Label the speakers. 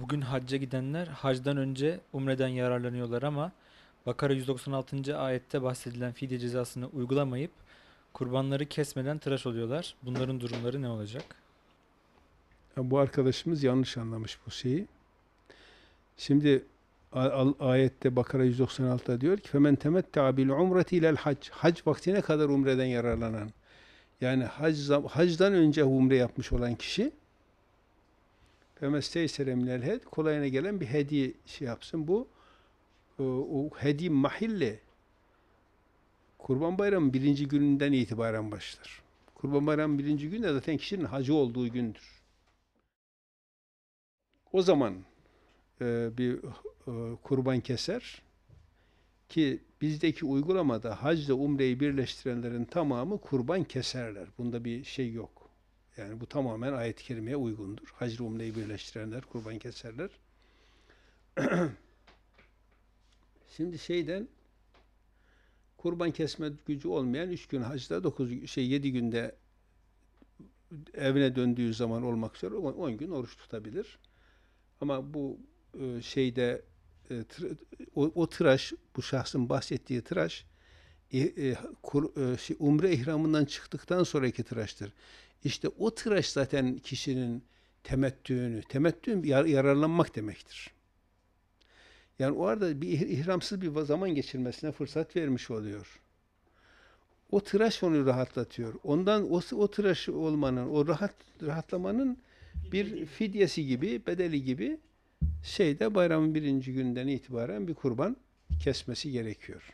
Speaker 1: bugün hacca gidenler hacdan önce umreden yararlanıyorlar ama Bakara 196. ayette bahsedilen fidye cezasını uygulamayıp kurbanları kesmeden tıraş oluyorlar. Bunların durumları ne olacak?
Speaker 2: Ya Bu arkadaşımız yanlış anlamış bu şeyi. Şimdi ayette Bakara 196'da diyor ki femen temetta bil umreti ilel hac. Vaktine kadar umreden yararlanan. Yani hac hacdan önce umre yapmış olan kişi femesteysere minel hed kolayına gelen bir hediye şey yapsın. Bu e, o hediye mahille Kurban Bayramı birinci gününden itibaren başlar. Kurban Bayramı birinci gün de zaten kişinin hacı olduğu gündür. O zaman e, bir e, kurban keser ki bizdeki uygulamada hacla umreyi birleştirenlerin tamamı kurban keserler. Bunda bir şey yok. Yani bu tamamen ayet-i kerimeye uygundur. Hacla umreyi birleştirenler kurban keserler. Şimdi şeyden kurban kesme gücü olmayan üç gün hacda dokuz şey yedi günde evine döndüğü zaman olmak üzere 10 gün oruç tutabilir. Ama bu e, şeyde e, o, o tıraş, bu şahsın bahsettiği tıraş umre ihramından çıktıktan sonraki tıraştır. İşte o tıraş zaten kişinin temettüğünü, temettü yar- yararlanmak demektir. Yani o arada bir ih- ihramsız bir zaman geçirmesine fırsat vermiş oluyor. O tıraş onu rahatlatıyor. Ondan o, o tıraş olmanın, o rahat rahatlamanın bir fidyesi gibi, bedeli gibi şeyde bayramın birinci günden itibaren bir kurban kesmesi gerekiyor.